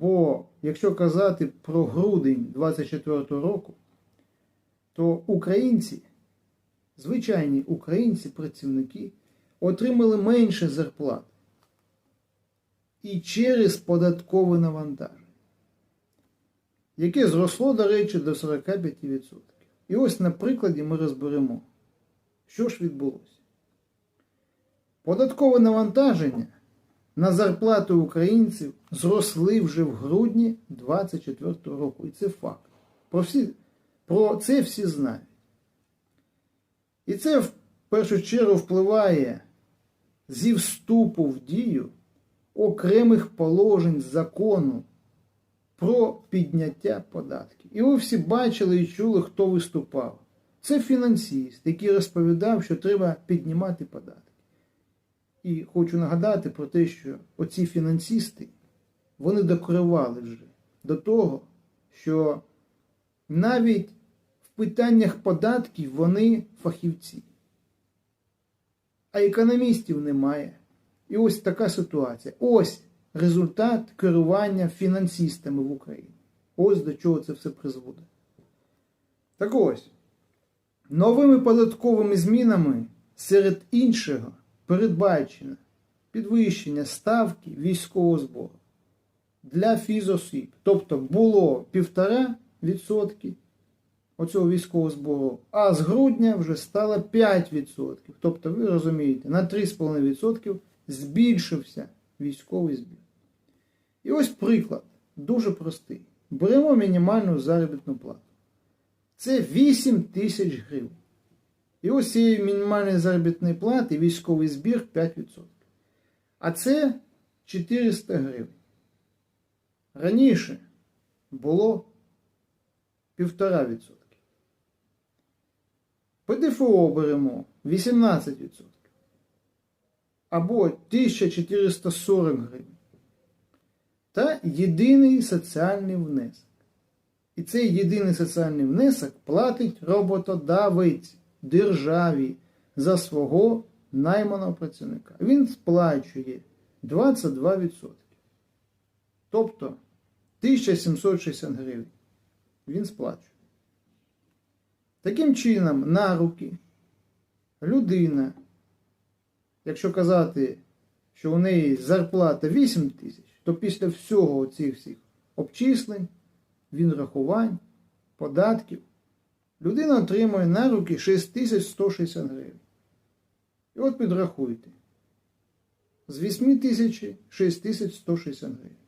Бо якщо казати про грудень 24 року, то українці, звичайні українці, працівники, отримали менше зарплат. І через податкове навантаження, яке зросло, до речі, до 45%. І ось на прикладі ми розберемо, що ж відбулося. Податкове навантаження на зарплати українців зросли вже в грудні 24 року. І це факт. Про, всі, про це всі знають. І це в першу чергу впливає зі вступу в дію окремих положень закону про підняття податків. І ви всі бачили і чули, хто виступав. Це фінансист, який розповідав, що треба піднімати податки. І хочу нагадати про те, що оці фінансисти, вони докривали вже до того, що навіть в питаннях податків вони фахівці. А економістів немає. І ось така ситуація. Ось результат керування фінансистами в Україні. Ось до чого це все призводить. Так ось, новими податковими змінами серед іншого передбачено підвищення ставки військового збору для фізосіб. Тобто було 1,5% оцього військового збору, а з грудня вже стало 5%. Тобто, ви розумієте, на 3,5% збільшився військовий збір. І ось приклад, дуже простий. Беремо мінімальну заробітну плату. Це 8 тисяч гривень. І ось цієї мінімальної заробітної плати військовий збір 5%. А це 400 гривень. Раніше було 1,5%. ПДФО беремо 18%. Або 1440 гривень. Та єдиний соціальний внесок. І цей єдиний соціальний внесок платить роботодавець державі за свого найманого працівника. Він сплачує 22%. Тобто 1760 гривень. Він сплачує. Таким чином, на руки людина, якщо казати, що у неї зарплата 8 тисяч, то після всього цих всіх обчислень, він рахувань, податків, людина отримує на руки 6160 гривень. І от підрахуйте. З 8 тисяч 6160 гривень.